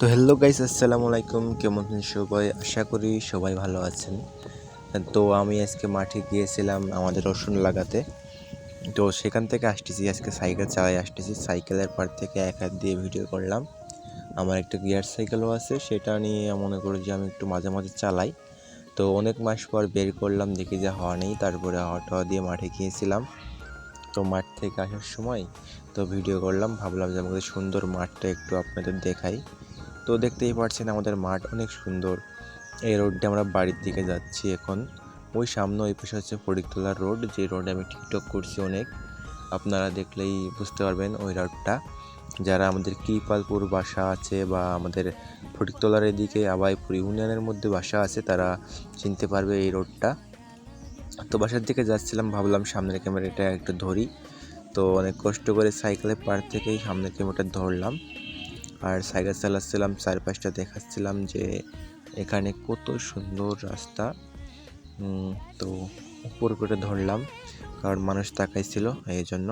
তো hello guys আসসালামু আলাইকুম। কেমন আছেন সবাই? আশা করি সবাই ভালো আছেন। তো আমি আজকে মাঠে গিয়েছিলাম আমাদের রসুন লাগাতে। তো সেখান থেকে আসতেছি, আজকে সাইকেল চালাই আসতেছি। সাইকেলের পার থেকে এক হাত দিয়ে ভিডিও করলাম। আমার একটা গিয়ার সাইকেলও আছে, সেটা নিয়ে মনে করি যে আমি একটু মাঝে মাঝে চালাই। তো অনেক মাস পর বের করলাম, দেখি যে হওয়া নেই, তারপরে হাওয়া দিয়ে মাঠে গিয়েছিলাম। তো মাঠ থেকে আসার সময় তো ভিডিও করলাম, ভাবলাম যে আমাদের সুন্দর মাঠটা একটু আপনাদের দেখাই। তো দেখতেই পাচ্ছেন আমাদের মাঠ অনেক সুন্দর। এই রোড রোডটা আমরা বাড়ির দিকে যাচ্ছি এখন। ওই সামনে ওই পাশে হচ্ছে ফরিকতলার রোড যে রোডে আমি টিকটক করছি অনেক। আপনারা দেখলেই বুঝতে পারবেন ওই রোডটা যারা আমাদের কৃপালপুর বাসা আছে বা আমাদের ফটিকতলার এদিকে আবাইপুর ইউনিয়নের মধ্যে বাসা আছে, তারা চিনতে পারবে এই রোডটা তো বাসার দিকে যাচ্ছিলাম, ভাবলাম সামনের ক্যামেরাটা একটু ধরি। তো অনেক কষ্ট করে সাইকেলের পার থেকেই সামনের ক্যামেরাটা ধরলাম। আর সাইকেল চালাচ্ছিলাম, চারপাশটা দেখাচ্ছিলাম যে এখানে কত সুন্দর রাস্তা। তো উপর করে ধরলাম, কারণ মানুষ তাকাইছিল এই জন্য